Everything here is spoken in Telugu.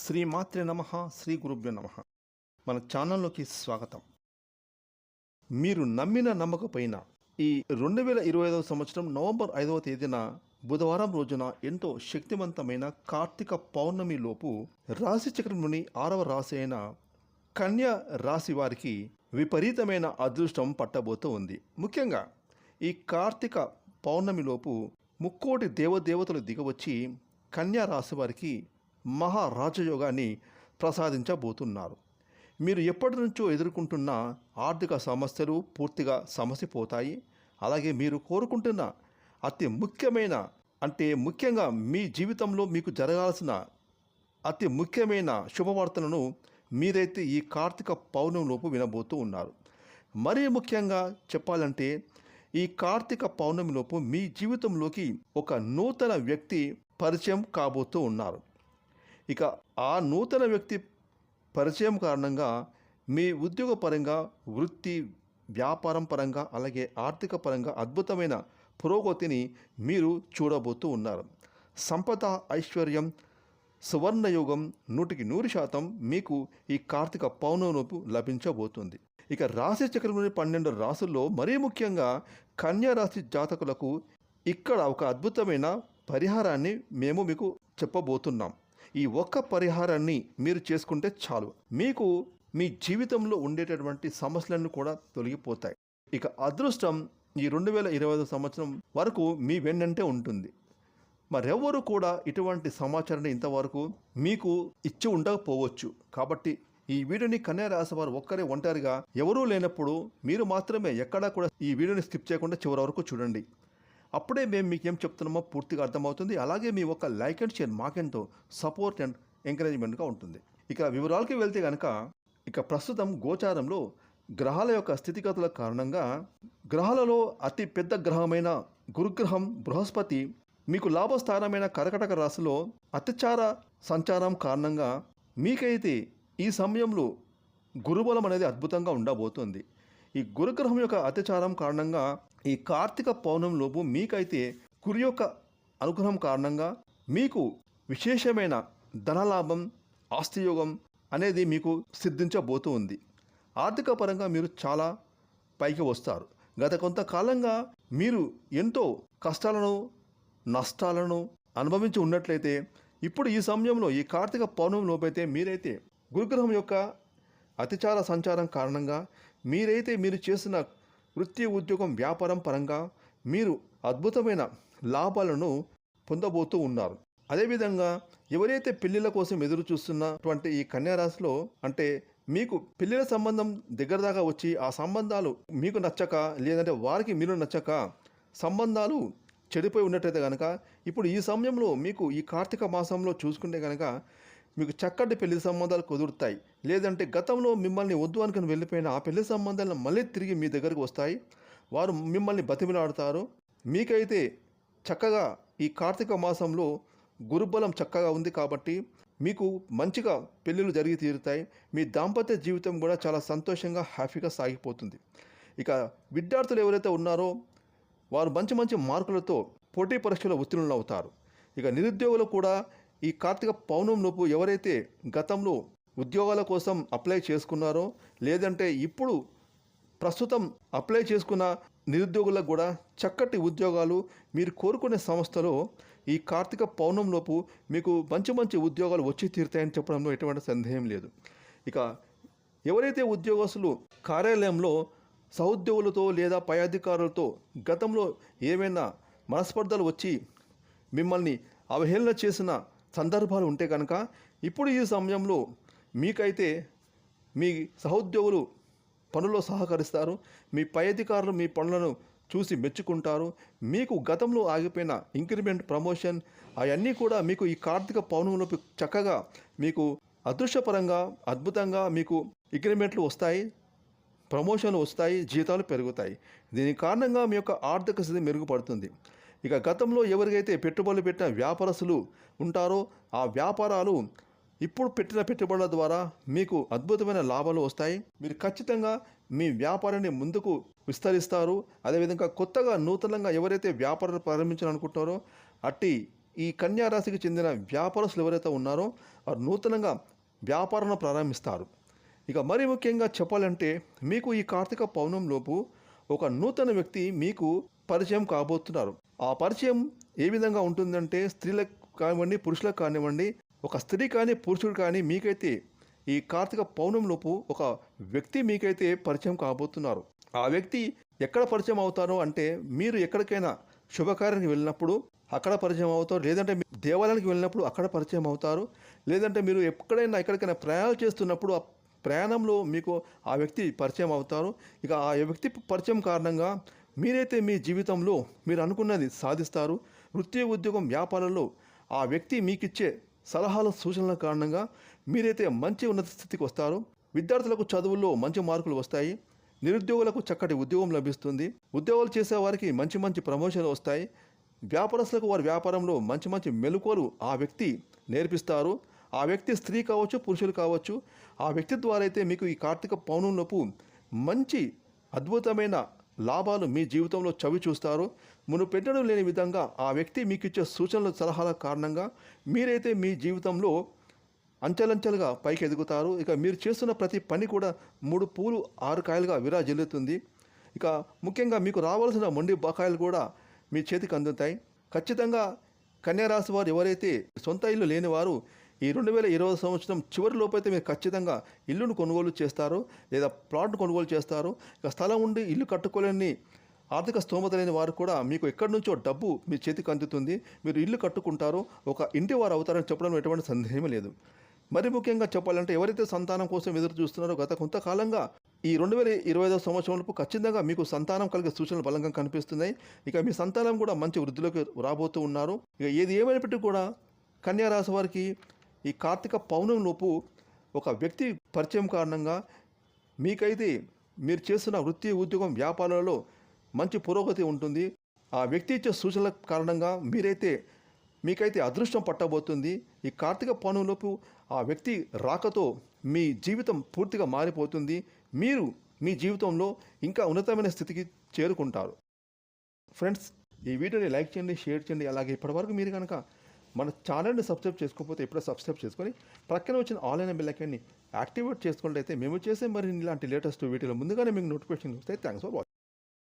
శ్రీ మాత్రే నమ శ్రీ గురుభ్యో నమ. మన ఛానల్లోకి స్వాగతం. మీరు నమ్మిన నమ్మకపోయినా ఈ రెండు వేల ఇరవై ఐదవ సంవత్సరం నవంబర్ ఐదవ తేదీన బుధవారం రోజున ఎంతో శక్తివంతమైన కార్తీక పౌర్ణమి లోపు రాశి చక్రంలోని ఆరవ రాశి అయిన కన్యా రాశి వారికి విపరీతమైన అదృష్టం పట్టబోతూ ఉంది. ముఖ్యంగా ఈ కార్తీక పౌర్ణమిలోపు ముక్కోటి దేవదేవతలు దిగవచ్చి కన్యా రాశి వారికి మహారాజయోగాన్ని ప్రసాదించబోతున్నారు. మీరు ఎప్పటి నుంచో ఎదుర్కొంటున్న ఆర్థిక సమస్యలు పూర్తిగా సమసిపోతాయి. అలాగే మీరు కోరుకుంటున్న అతి ముఖ్యమైన అంటే ముఖ్యంగా మీ జీవితంలో మీకు జరగాల్సిన అతి ముఖ్యమైన శుభవార్తలను మీరైతే ఈ కార్తీక పౌర్ణమిలోపు వినబోతూ ఉన్నారు. మరీ ముఖ్యంగా చెప్పాలంటే ఈ కార్తీక పౌర్ణమిలోపు మీ జీవితంలోకి ఒక నూతన వ్యక్తి పరిచయం కాబోతూ ఉన్నారు. ఇక ఆ నూతన వ్యక్తి పరిచయం కారణంగా మీ ఉద్యోగపరంగా వృత్తి వ్యాపారం పరంగా అలాగే ఆర్థిక పరంగా అద్భుతమైన పురోగతిని మీరు చూడబోతూ ఉన్నారు. సంపద ఐశ్వర్యం సువర్ణయోగం నూటికి నూరు శాతం మీకు ఈ కార్తీక పౌర్ణమిలోపు లభించబోతుంది. ఇక రాశి చక్రంలోని పన్నెండు రాసుల్లో మరీ ముఖ్యంగా కన్యా రాశి జాతకులకు ఇక్కడ ఒక అద్భుతమైన పరిహారాన్ని మేము మీకు చెప్పబోతున్నాం. ఈ ఒక్క పరిహారాన్ని మీరు చేసుకుంటే చాలు. మీకు మీ జీవితంలో ఉండేటటువంటి సమస్యలన్నీ కూడా తొలగిపోతాయి. ఇక అదృష్టం ఈ రెండు వేల ఇరవై ఐదు సంవత్సరం వరకు మీ వెన్నంటే ఉంటుంది. మరెవ్వరు కూడా ఇటువంటి సమాచారాన్ని ఇంతవరకు మీకు ఇచ్చి ఉండకపోవచ్చు. కాబట్టి ఈ వీడియోని కన్యా రాశి వారు ఒక్కరే ఒంటరిగా ఎవరూ లేనప్పుడు మీరు మాత్రమే ఎక్కడా కూడా ఈ వీడియోని స్కిప్ చేయకుండా చివరి వరకు చూడండి. అప్పుడే మేము మీకు ఏం చెప్తున్నామో పూర్తిగా అర్థమవుతుంది. అలాగే మీ ఒక లైక్ అండ్ షేర్ మాకెంతో సపోర్ట్ అండ్ ఎంకరేజ్మెంట్గా ఉంటుంది. ఇక వివరాలకి వెళ్తే కనుక ఇక ప్రస్తుతం గోచారంలో గ్రహాల యొక్క స్థితిగతుల కారణంగా గ్రహాలలో అతి పెద్ద గ్రహమైన గురుగ్రహం బృహస్పతి మీకు లాభస్థానమైన కర్కటక రాశిలో అత్యచార సంచారం కారణంగా మీకైతే ఈ సమయంలో గురుబలం అనేది అద్భుతంగా ఉండబోతుంది. ఈ గురుగ్రహం యొక్క అత్యాచారం కారణంగా ఈ కార్తీక పౌర్ణమిలోపు మీకైతే కురి యొక్క అనుగ్రహం కారణంగా మీకు విశేషమైన ధనలాభం ఆస్తియోగం అనేది మీకు సిద్ధించబోతూ ఉంది. ఆర్థిక పరంగా మీరు చాలా పైకి వస్తారు. గత కొంతకాలంగా మీరు ఎంతో కష్టాలను నష్టాలను అనుభవించి ఉన్నట్లయితే ఇప్పుడు ఈ సమయంలో ఈ కార్తీక పౌర్ణమి లోపైతే మీరైతే గురుగ్రహం యొక్క అతిచార సంచారం కారణంగా మీరైతే మీరు చేసిన వృత్తి ఉద్యోగం వ్యాపారం పరంగా మీరు అద్భుతమైన లాభాలను పొందబోతూ ఉన్నారు. అదేవిధంగా ఎవరైతే పెళ్ళిళ్ళ కోసం ఎదురు చూస్తున్నటువంటి ఈ కన్యారాశిలో అంటే మీకు పెళ్ళిళ్ళ సంబంధం దగ్గర దాకా వచ్చి ఆ సంబంధాలు మీకు నచ్చక లేదంటే వారికి మీరు నచ్చక సంబంధాలు చెడిపోయి ఉన్నట్టయితే కనుక ఇప్పుడు ఈ సమయంలో మీకు ఈ కార్తీక మాసంలో చూసుకుంటే కనుక మీకు చక్కటి పెళ్ళి సంబంధాలు కుదురుతాయి. లేదంటే గతంలో మిమ్మల్ని వద్దు అనుకుని వెళ్ళిపోయిన ఆ పెళ్ళి సంబంధాలను మళ్ళీ తిరిగి మీ దగ్గరకు వస్తాయి. వారు మిమ్మల్ని బతిమిలాడతారు. మీకైతే చక్కగా ఈ కార్తీక మాసంలో గురుబలం చక్కగా ఉంది కాబట్టి మీకు మంచిగా పెళ్ళిళ్ళు జరిగి తీరుతాయి. మీ దాంపత్య జీవితం కూడా చాలా సంతోషంగా హ్యాపీగా సాగిపోతుంది. ఇక విద్యార్థులు ఎవరైతే ఉన్నారో వారు మంచి మంచి మార్కులతో పోటీ పరీక్షలో ఉత్తీర్ణులు అవుతారు ఇక నిరుద్యోగులు కూడా ఈ కార్తీక పౌర్ణమిలోపు ఎవరైతే గతంలో ఉద్యోగాల కోసం అప్లై చేసుకున్నారో లేదంటే ఇప్పుడు ప్రస్తుతం అప్లై చేసుకున్న నిరుద్యోగులకు కూడా చక్కటి ఉద్యోగాలు మీరు కోరుకునే సంస్థలో ఈ కార్తీక పౌర్ణంలోపు మీకు మంచి మంచి ఉద్యోగాలు వచ్చి తీరుతాయని చెప్పడంలో ఎటువంటి సందేహం లేదు. ఇక ఎవరైతే ఉద్యోగస్తులు కార్యాలయంలో సహోద్యోగులతో లేదా పై అధికారులతో గతంలో ఏమైనా మనస్పర్ధలు వచ్చి మిమ్మల్ని అవహేళన చేసిన సందర్భాలు ఉంటే కనుక ఇప్పుడు ఈ సమయంలో మీకైతే మీ సహోద్యోగులు పనుల్లో సహకరిస్తారు మీ పై అధికారులు మీ పనులను చూసి మెచ్చుకుంటారు మీకు గతంలో ఆగిపోయిన ఇంక్రిమెంట్ ప్రమోషన్ అవన్నీ కూడా మీకు ఈ కార్తీక పౌర్ణమిలోపు చక్కగా మీకు అదృష్టపరంగా అద్భుతంగా మీకు ఇంక్రిమెంట్లు వస్తాయి ప్రమోషన్లు వస్తాయి జీతాలు పెరుగుతాయి. దీని కారణంగా మీ యొక్క ఆర్థిక స్థితి మెరుగుపడుతుంది. ఇక గతంలో ఎవరికైతే పెట్టుబడులు పెట్టిన వ్యాపారస్తులు ఉంటారో ఆ వ్యాపారాలు ఇప్పుడు పెట్టిన పెట్టుబడుల ద్వారా మీకు అద్భుతమైన లాభాలు వస్తాయి. మీరు ఖచ్చితంగా మీ వ్యాపారాన్ని ముందుకు విస్తరిస్తారు. అదేవిధంగా కొత్తగా నూతనంగా ఎవరైతే వ్యాపారాలు ప్రారంభించాలనుకుంటున్నారో అట్టి ఈ కన్యారాశికి చెందిన వ్యాపారస్తులు ఎవరైతే ఉన్నారో వారు నూతనంగా వ్యాపారాన్ని ప్రారంభిస్తారు. ఇక మరి ముఖ్యంగా చెప్పాలంటే మీకు ఈ కార్తీక పౌర్ణంలోపు ఒక నూతన వ్యక్తి మీకు పరిచయం కాబోతున్నారు. ఆ పరిచయం ఏ విధంగా ఉంటుందంటే స్త్రీలకు కానివ్వండి పురుషులకు కానివ్వండి ఒక స్త్రీ కానీ పురుషుడు కానీ మీకైతే ఈ కార్తీక పౌర్ణంలోపు ఒక వ్యక్తి మీకైతే పరిచయం కాబోతున్నారు. ఆ వ్యక్తి ఎక్కడ పరిచయం అవుతారో అంటే మీరు ఎక్కడికైనా శుభకార్యానికి వెళ్ళినప్పుడు అక్కడ పరిచయం అవుతారు లేదంటే దేవాలయానికి వెళ్ళినప్పుడు అక్కడ పరిచయం అవుతారు లేదంటే మీరు ఎక్కడైనా ఎక్కడికైనా ప్రయాణం చేస్తున్నప్పుడు ఆ ప్రయాణంలో మీకు ఆ వ్యక్తి పరిచయం అవుతారు. ఇక ఆ వ్యక్తి పరిచయం కారణంగా మీరైతే మీ జీవితంలో మీరు అనుకున్నది సాధిస్తారు. వృత్తి ఉద్యోగం వ్యాపారంలో ఆ వ్యక్తి మీకిచ్చే సలహాల సూచనల కారణంగా మీరైతే మంచి ఉన్నత స్థితికి వస్తారు. విద్యార్థులకు చదువుల్లో మంచి మార్కులు వస్తాయి. నిరుద్యోగులకు చక్కటి ఉద్యోగం లభిస్తుంది. ఉద్యోగాలు చేసే వారికి మంచి మంచి ప్రమోషన్లు వస్తాయి. వ్యాపారస్తులకు వారి వ్యాపారంలో మంచి మంచి మెలకువలు ఆ వ్యక్తి నేర్పిస్తారు. ఆ వ్యక్తి స్త్రీ కావచ్చు పురుషులు కావచ్చు ఆ వ్యక్తి ద్వారా అయితే మీకు ఈ కార్తీక పౌర్ణంలోపు మంచి అద్భుతమైన లాభాలు మీ జీవితంలో చవి చూస్తారు మును పెట్టడం లేని విధంగా ఆ వ్యక్తి మీకు ఇచ్చే సూచనల సలహాల కారణంగా మీరైతే మీ జీవితంలో అంచెలంచెలుగా పైకి ఎదుగుతారు ఇక మీరు చేస్తున్న ప్రతి పని కూడా మూడు పూలు ఆరు కాయలుగా విరాజిల్లుతుంది. ఇక ముఖ్యంగా మీకు రావాల్సిన మొండి బకాయిలు కూడా మీ చేతికి అందుతాయి. ఖచ్చితంగా కన్యారాశి వారు ఎవరైతే సొంత ఇల్లు లేని వారు ఈ రెండు వేల ఇరవై సంవత్సరం చివరి అయితే మీరు ఖచ్చితంగా ఇల్లును కొనుగోలు చేస్తారు లేదా ప్లాట్ను కొనుగోలు చేస్తారు ఇక స్థలం ఉండి ఇల్లు కట్టుకోలేని ఆర్థిక స్తోమత లేని వారు కూడా మీకు ఎక్కడి నుంచో డబ్బు మీ చేతికి అందుతుంది మీరు ఇల్లు కట్టుకుంటారో ఒక ఇంటి వారు అవుతారని చెప్పడం ఎటువంటి సందేహం లేదు. మరి ముఖ్యంగా చెప్పాలంటే ఎవరైతే సంతానం కోసం ఎదురు చూస్తున్నారో గత కొంతకాలంగా ఈ రెండు వేల ఇరవై ఐదో సంవత్సరంలో ఖచ్చితంగా మీకు సంతానం కలిగే సూచనలు బలంగా కనిపిస్తున్నాయి. ఇక మీ సంతానం కూడా మంచి వృద్ధిలోకి రాబోతూ ఉన్నారు. ఇక ఏది ఏమైనప్పటికీ కూడా కన్యా రాశి వారికి ఈ కార్తీక పౌర్ణంలోపు ఒక వ్యక్తి పరిచయం కారణంగా మీకైతే మీరు చేస్తున్న వృత్తి ఉద్యోగం వ్యాపారాలలో మంచి పురోగతి ఉంటుంది. ఆ వ్యక్తి ఇచ్చే సూచనల కారణంగా మీరైతే మీకైతే అదృష్టం పట్టబోతుంది. ఈ కార్తీక పౌర్ణంలోపు ఆ వ్యక్తి రాకతో మీ జీవితం పూర్తిగా మారిపోతుంది. మీరు మీ జీవితంలో ఇంకా ఉన్నతమైన స్థితికి చేరుకుంటారు. ఫ్రెండ్స్ ఈ వీడియోని లైక్ చేయండి షేర్ చేయండి. అలాగే ఇప్పటివరకు మీరు కనుక మన ఛానల్ని సబ్స్క్రైబ్ చేసుకోకపోతే ఇప్పుడే సబ్స్క్రైబ్ చేసుకొని ప్రక్కన వచ్చిన ఆన్లైన్ బిల్లకాన్ని యాక్టివేట్ చేసుకుంటే అయితే మేము చేసే మరి ఇలాంటి లేటెస్ట్ వీడియోలు ముందుగానే మీకు నోటిఫికేషన్ వస్తాయి. Thanks for watching